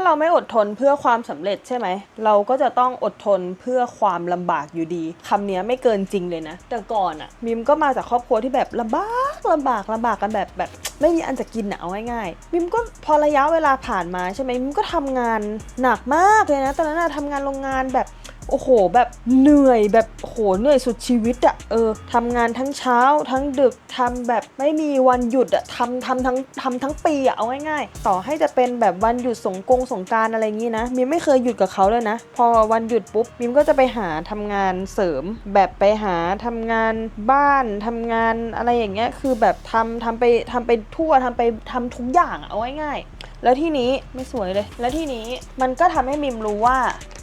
าเราไม่อดทนเพื่อความสำเร็จใช่ไหม เราก็จะต้องอดทนเพื่อความลำบากอยู่ดีคำนี้ไม่เกินจริงเลยนะ แต่ก่อนอะมิมก็มาจากครอบครัวที่แบบลำบากลำบากลำบากกันแบบแบบ ไม่มีอันจะกินอะเอาง่ายๆมิมก็พอระยะเวลาผ่านมาใช่ไหมมิมก็ทำงานหนักมากเลยนะ ตอนนั้นอะทำงานโรงงานแบบ โอ้โห แบบเหนื่อยแบบโหเหนื่อยสุดชีวิตอะเออทำงานทั้งเช้า ทั้งดึกทำแบบไม่มีวันหยุดอะทำทำทั้งทำทั้งปีอะเอาง่ายๆ ต่อให้จะเป็นแบบวันหยุดสงกงสงการอะไรงี้นะมิมไม่เคยหยุดกับเขาเลยนะ พอวันหยุดปุ๊บมิมก็จะไปหาทำงานเสริม แบบไปหาทำงานบ้านทำงานอะไรอย่างเงี้ยคือแบบทำทำไปทำไปทั่วทำไปทำทุกอย่างอะเอาง่ายๆแล้วที่นี้ไม่สวยเลย แล้วที่นี้มันก็ทำให้มิมรู้ว่า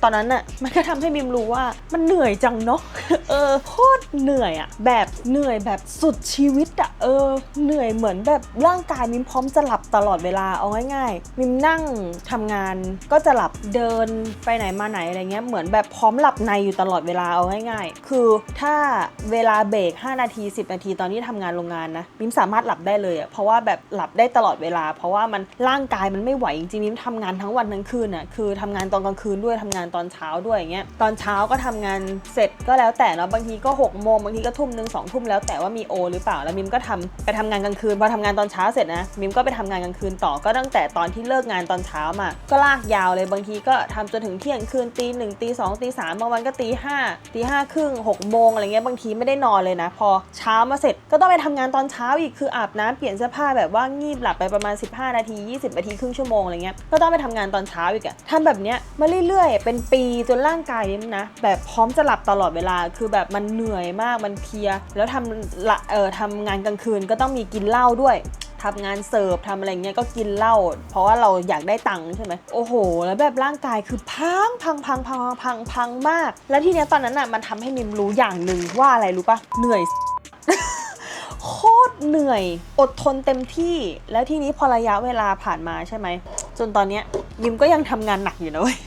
อนนั้นน่ะมันก็ทำให้มิมรู้ว่ามันเหนื่อยจังเนาะเออโคตรเหนื่อยอะแบบเหนื่อยแบบสุดชีวิตอะเออเหนื่อยเหมือนแบบร่างกายมิมพร้อมจะหลับตลอดเวลาเอาง่ายๆมิมนั่งทำงานก็จะหลับเดินไปไหนมาไหนอะไรเงี้ยเหมือนแบบพร้อมหลับในอยู่ตลอดเวลาเอาง่าย ๆ คือถ้าเวลาเบรก5นาที 10 นาทีตอนที่ทำงานโรงงานนะมิมสามารถหลับได้เลยอะเพราะว่าแบบหลับได้ตลอดเวลา เพราะว่ามันร่างกายมันไม่ไหวจริงๆมิมทำงานทั้งวันทั้งคืนอะคือทำงานตอนกลางคืนด้วยทำงานตอนอนเช้าด้วยอย่างเงี้ยตอนเช้าก็ทำงานเสร็จก็แล้วแต่เนาะบางทีก็6กโมงบางทีก็ทุ่มหนึ่งสองทุ่มแล้วแต่ว่ามีโอหรือเปล่าแล้วมิมก็ทำไปทำงานกลางคืนพอทำงานตอนเช้าเสร็จนะมิมก็ไปทำงานกลางคืนต่อก็ตั้งแต่ตอนที่เลิกงานตอนเช้ามา ก็ลากยาวเลยบางทีก็ทำจนถึงเที่ยงคืนตีหนึ่งตีสองตีสามบางวันก็ตีห้าตีห้าครึ่งหกโมงอะไรเงี้ยบางทีไม่ได้นอนเลยนะ พอเช้ามาเสร็จก็ต้องไปทำงานตอนเช้าอีกคืออาบน้ำเปลี่ยนเสื้อผ้าแบบว่างีบหลับไปประมาณ 15 นาที 20 นาทีครึ่งชั่วโมงอะไรเงี้ยก็ต้องไปทำงานตอนเช้าอีกอะทำแบบเนี้ยมาเรื่อยๆเป็นปีจนร่างกายมิมนะแบบพร้อมจะหลับตลอดเวลา คือแบบมันเหนื่อยมากมันเพลีย แล้วทำละเออทำงานกลางคืนก็ต้องมีกินเหล้าด้วยทำงานเสิร์ฟทำอะไรเงี้ยก็กินเหล้าเพราะว่าเราอยากได้ตังค์ใช่ไหมโอ้โห แล้วแบบร่างกายคือพังพังพังพังพังพังพังมาก แล้วทีเนี้ยตอนนั้นอะมันทำให้มิมรู้อย่างหนึ่งว่าอะไรรู้ปะเหนื่อยโคตรเหนื่อย อดทนเต็มที่ แล้วทีนี้พอระยะเวลาผ่านมาใช่ไหมจนตอนเนี้ยมิมก็ยังทำงานหนักอยู่นะเว้ย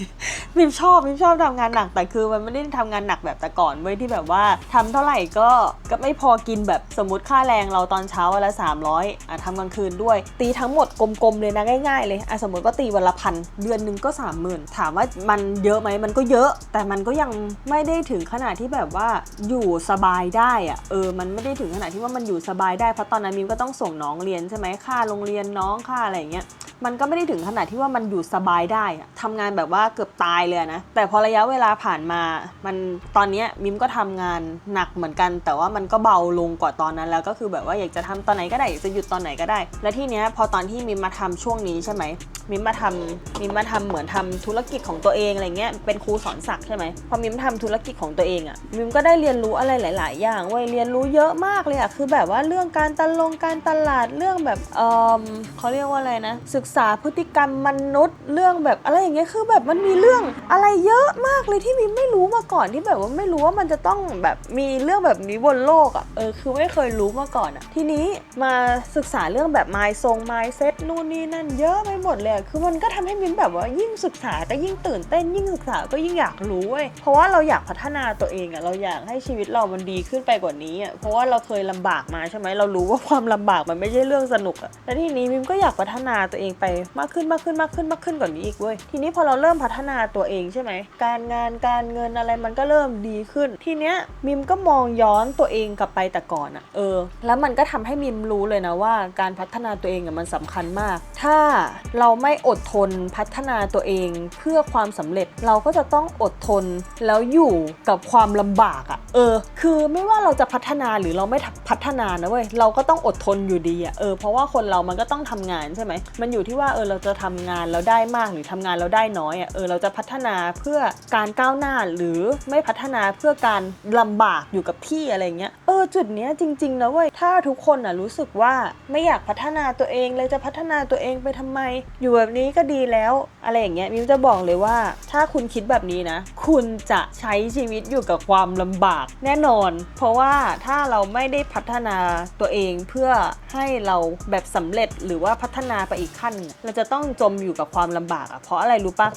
มิมชอบมิมชอบทำงานหนักแต่คือมันไม่ได้ทำงานหนักแบบแต่ก่อนเว้ยที่แบบว่าทำเท่าไหร่ก็ก็ไม่พอกินแบบสมมติค่าแรงเราตอนเช้าวันละ300อะทำกลางคืนด้วย ตีทั้งหมดกลมๆเลยนะง่ายๆ เลยอะสมมติว่าตีวันละพันเดือนหนึ่งก็3 0,000ถามว่ามันเยอะไหมมันก็เยอะ แต่มันก็ยังไม่ได้ถึงขนาดที่แบบว่าอยู่สบายได้อะเออมันไม่ได้ถึงขนาดที่ว่ามันอยู่สบายได้เพราะตอนนั้นมิมก็ต้องส่งน้องเรียนใช่ไหมค่าโรงเรียนน้องค่าอะไรอย่างเงี้ยมันก็ไม่ได้ถึงขนาดที่ว่ามันอยู่สบายได้อะทำงานแบบว่าเกือบตายเลยนะ แต่พอระยะเวลาผ่านมา มันตอนนี้มิมก็ทำงานหนักเหมือนกัน แต่ว่ามันก็เบาลงกว่าตอนนั้นแล้วก็คือแบบว่าอยากจะทำตอนไหนก็ได้จะหยุดตอนไหนก็ได้ และที่เนี้ยพอตอนที่มิมมาทำช่วงนี้ใช่ไหมมิมมาทำมิมมาทำเหมือนทำธุรกิจของตัวเองอะไรเงี้ยเป็นครูสอนศักดิ์ใช่ไหมพอมิมทำธุรกิจของตัวเองอะมิมก็ได้เรียนรู้อะไรหลาย ๆ อย่างเว้ยเรียนรู้เยอะมากเลยอะคือแบบว่าเรื่องการตลงการตลาดเรื่องแบบเออเขาเรียกว่าอะไรนะ ศึกษาพฤติกรรมมนุษย์ เรื่องแบบอะไรอย่างเงี้ยคือแบบมันมีเรื่องอะไรเยอะมากเลยที่มิมไม่รู้มาก่อนที่แบบว่าไม่รู้ว่ามันจะต้องแบบมีเรื่องแบบนี้บนโลกอะ่ะเออคือไม่เคยรู้มาก่อนอะ่ะทีนี้มาศึกษาเรื่องแบบ mind ทรง mindset นู่นนี่นั่นเยอะไปหมดเลยคือมันก็ทำให้มิมแบบว่ายิ่งศึกษาก็ยิ่งตื่นเต้น ยิ่งศึกษาก็ยิ่งอยากรู้เว้ยเพราะว่าเราอยากพัฒนาตัวเองอะ่ะเราอยากให้ชีวิตเรามันดีขึ้นไปกว่านี้อะ่ะเพราะว่าเราเคยลำบากมาใช่ไหมเรารู้ว่าความลำบากมันไม่ใช่เรื่องสนุกอะ่ะแล้วทีนี้มิมก็อยากพัฒนาตัวเองไปมากขึ้นมากขึ้นมากขึ้นมากขึ้นกว่านี้อีกเว้ยทีนี้พอเราเริ่มพัฒนาตัวเองใช่ไหมการงานการเงินอะไรมันก็เริ่มดีขึ้น ทีเนี้ยมิมก็มองย้อนตัวเองกลับไปแต่ก่อนอะ่ะเออ แล้วมันก็ทำให้มิมรู้เลยนะว่า การพัฒนาตัวเองอะมันสำคัญมาก ถ้าเราไม่อดทนพัฒนาตัวเอง เพื่อความสำเร็จเราก็จะต้องอดทนแล้วอยู่กับความลำบากอะ่ะเออ คือไม่ว่าเราจะพัฒนาหรือเราไม่พัฒนานะเว้ยเราก็ต้องอดทนอยู่ดีอะ่ะเออเพราะว่าคนเรามันก็ต้องทำงานใช่ไหมมันอยู่ที่ว่าเออเราจะทำงานแล้วได้มากหรือทำงานแล้วได้น้อยอะ่ะเออเราจะพัฒนาเพื่อการก้าวหน้าหรือไม่พัฒนาเพื่อการลำบากอยู่กับที่อะไรเงี้ยเออจุดเนี้ยจริงๆนะเว้ยถ้าทุกคนอะรู้สึกว่าไม่อยากพัฒนาตัวเองเลยจะพัฒนาตัวเองไปทำไมอยู่แบบนี้ก็ดีแล้วอะไรอย่างเงี้ยมิวจะบอกเลยว่า ถ้าคุณคิดแบบนี้นะ คุณจะใช้ชีวิตอยู่กับความลำบากแน่นอน เพราะว่าถ้าเราไม่ได้พัฒนาตัวเองเพื่อให้เราแบบสำเร็จหรือว่าพัฒนาไปอีกขั้น เราจะต้องจมอยู่กับความลำบากอะเพราะอะไรรู้ปะ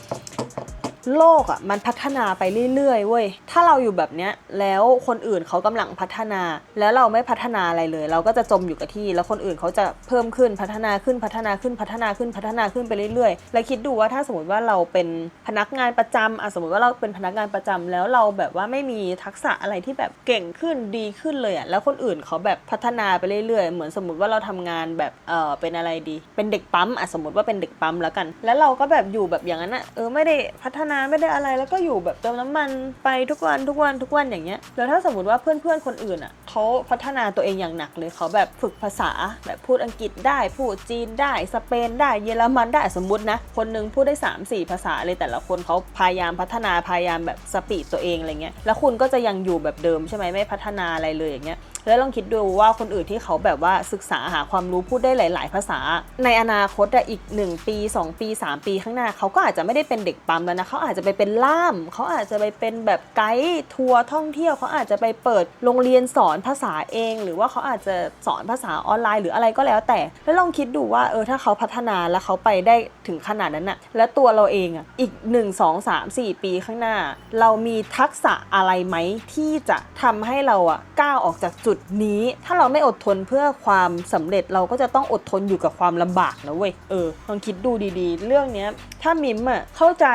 โลกอะมันพัฒนาไปเรื่อยๆเว้ย ถ้าเราอยู่แบบเนี้ยแล้วคนอื่นเขากำลังพัฒนา แล้วเราไม่พัฒนาอะไรเลย เราก็จะจมอยู่กับที่ แล้วคนอื่นเขาจะเพิ่มขึ้นพัฒนาขึ้นพัฒนาขึ้นพัฒนาขึ้นพัฒนาขึ้นไปเรื่อยๆ แล้วคิดดูว่าถ้าสมมติว่าเราเป็นพนักงานประจำอะสมมติว่าเราเป็นพนักงานประจำแล้วเราแบบว่าไม่มีทักษะอะไรที่แบบเก่งขึ้นดีขึ้นเลยอะแล้วคนอื่นเขาแบบพัฒนาไปเรื่อยๆ เหมือนสมมติว่าเราทำงานแบบเออเป็นอะไรดี เป็นเด็กปั๊มอะสมมติว่าเป็นเด็กปั๊มแล้วกัน แล้วเราก็แบบอยู่แบบอย่างนั้นอะเออไม่ได้พัฒนาไม่ได้อะไรแล้วก็อยู่แบบเติมน้ำมันไปทุกวันทุกวันทุกวันอย่างเงี้ยแล้วถ้าสมมติว่าเพื่อนๆคนอื่นอะเขาพัฒนาตัวเองอย่างหนักเลยเขาแบบฝึกภาษาแบบพูดอังกฤษได้พูดจีนได้สเปนได้เยอรมันได้สมมตินะ คนหนึงพูดได้ 3 4 ภาษาเลยแต่ละคนเขาพยายามพัฒนาพยายามแบบสปีดตัวเองอะไรเงี้ยแล้วคุณก็จะยังอยู่แบบเดิมใช่ไหมไม่พัฒนาอะไรเลยอย่างเงี้ย แล้วลองคิดดูว่าคนอื่นที่เขาแบบว่าศึกษาหาความรู้พูดได้หลาย ๆ ภาษา ในอนาคตอีก 1 ปี 2 ปี 3 ปีข้างหน้า เขาก็อาจจะไม่ได้เป็นเด็กปั๊มแล้วนะเขาอาจจะไปเป็นล่าม เขาอาจจะไปเป็นแบบไกด์ทัวร์ท่องเที่ยวเขาอาจจะไปเปิดโรงเรียนสอนภาษาเอง หรือว่าเขาอาจจะสอนภาษาออนไลน์หรืออะไรก็แล้วแต่ แล้วลองคิดดูว่าเออถ้าเขาพัฒนาแล้วเขาไปได้ถึงขนาดนั้นอะแล้วตัวเราเองอะอีก 1 2 3 4 ปีข้างหน้า เรามีทักษะอะไรไหมที่จะทำให้เราอะก้าวออกจากจุดนี้ถ้าเราไม่อดทนเพื่อความสำเร็จเราก็จะต้องอดทนอยู่กับความลำบากนะเว้ยเออลองคิดดูดีๆ เรื่องเนี้ยถ้ามิมอะเข้าใจ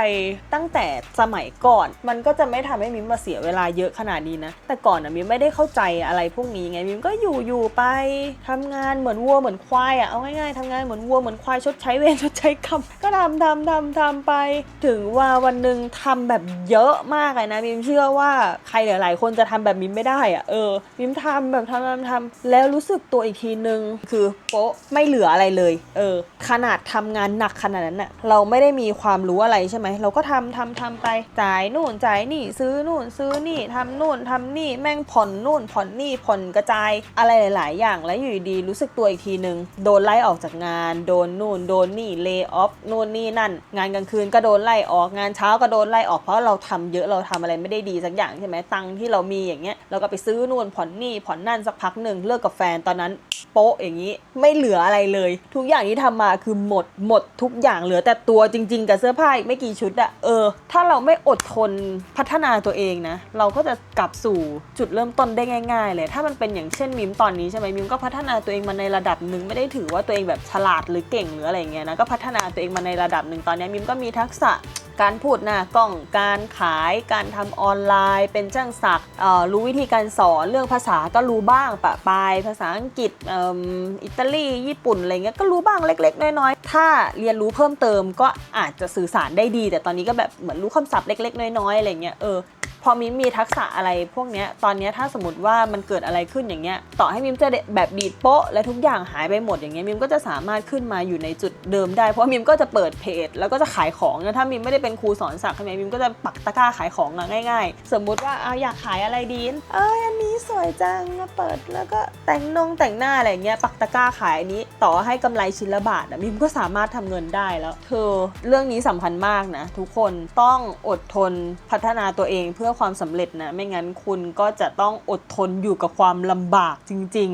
ตั้งแต่สมัยก่อน มันก็จะไม่ทำให้มิมมาเสียเวลาเยอะขนาดนี้นะแต่ก่อนอะมิมไม่ได้เข้าใจอะไรพวกนี้ไงมิมก็อยู่อยู่ไปทำงานเหมือนวัวเหมือนควายอะเอาง่ายๆทำงานเหมือนวัวเหมือนควายชดใช้เวรชดใช้กรรมก็ทำทำทำทำไป ถึงว่าวันหนึ่งทำแบบเยอะมากเลยนะมิมเชื่อว่าใครหลายๆคนจะทำแบบมิมไม่ได้อะเออมิมทำแบบทำทำทำแล้วรู้สึกตัวอีกทีนึง คือโป๊ะไม่เหลืออะไรเลย เออ ขนาดทำงานหนักขนาดนั้นน่ะเราไม่ได้มีความรู้อะไรใช่ไหม เราก็ทำทำทำไป จ่ายนู่นจ่ายนี่ ซื้อนู่นซื้อนี่ทำนู่นทำนี่ แม่งผ่อนนู่นผ่อนนี่ผ่อนกระจายอะไรหลาย ๆ อย่างแล้วอยู่ดีรู้สึกตัวอีกทีนึง โดนไล่ออกจากงาน โดนนู่นโดนนี่เล y o ออฟนู่นนี่นั่น งานกลางคืนก็โดนไล่ออกงานเช้าก็โดนไล่ออกเพราะเราทำเยอะเราทำอะไรไม่ได้ดีสักอย่างใช่ไหมตังค์ที่เรามีอย่างเงี้ยเราก็ไปซื้อนู่นผ่อนนี่ผ่อนนั่นสักพักหนึ่งเลิกกับแฟนตอนนั้นโป๊ะอย่างนี้ไม่เหลืออะไรเลย ทุกอย่างที่ทำมาคือหมดหมดทุกอย่างเหลือแต่ตัวจริง ๆ กับเสื้อผ้าอีกไม่กี่ชุดอะเออ ถ้าเราไม่อดทนพัฒนาตัวเองนะ เราก็จะกลับสู่จุดเริ่มต้นได้ง่าย ๆ เลย ถ้ามันเป็นอย่างเช่นมิมตอนนี้ใช่ไหมมิมก็พัฒนาตัวเองมาในระดับหนึ่งไม่ได้ถือว่าตัวเองแบบฉลาดหรือเก่งหรืออะไรเงี้ยนะก็พัฒนาตัวเองมาในระดับหนึ่งตอนนี้มิมก็มีทักษะ การพูดหน้ากล้อง การขาย การทำออนไลน์ เป็นจ้างศักดิ์รู้วิธีการสอนเรื่องภาษาก็รู้บ้างปะปายภาษาอังกฤษอิตาลีญี่ปุ่นอะไรเงี้ยก็รู้บ้างเล็ก ๆ น้อยๆถ้าเรียนรู้เพิ่มเติมก็อาจจะสื่อสารได้ดี แต่ตอนนี้ก็แบบเหมือนรู้คำศัพท์เล็ก ๆ น้อยๆอะไรเงี้ยเออ พอมิมมีทักษะอะไรพวกเนี้ยตอนเนี้ยถ้าสมมติว่ามันเกิดอะไรขึ้นอย่างเงี้ยต่อให้มิมจะแบบดีดโป๊ะและทุกอย่างหายไปหมดอย่างเงี้ยมิมก็จะสามารถขึ้นมาอยู่ในจุดเดิมได้เพราะมิมก็จะเปิดเพจ แล้วก็จะขายของนะถ้ามิมไม่ได้เป็นครูสอนสักใช่ไหมมิมก็จะปักตะกร้าขายของอะง่าย ๆ สมมุติว่าเอาอยากขายอะไรดีเอ้ยอันนี้สวยจังเปิดแล้วก็แต่งนงแต่งหน้าอะไรเงี้ยปักตะกร้าขายอันนี้ ต่อให้กำไรชิ้นละบาทอะมิมก็สามารถทำเงินได้แล้วเธอเรื่องนี้สำคัญมากนะทุกคนต้องอดทนพัฒนาตัวเองเพื่อความสำเร็จนะ ไม่งั้นคุณก็จะต้องอดทนอยู่กับความลำบากจริง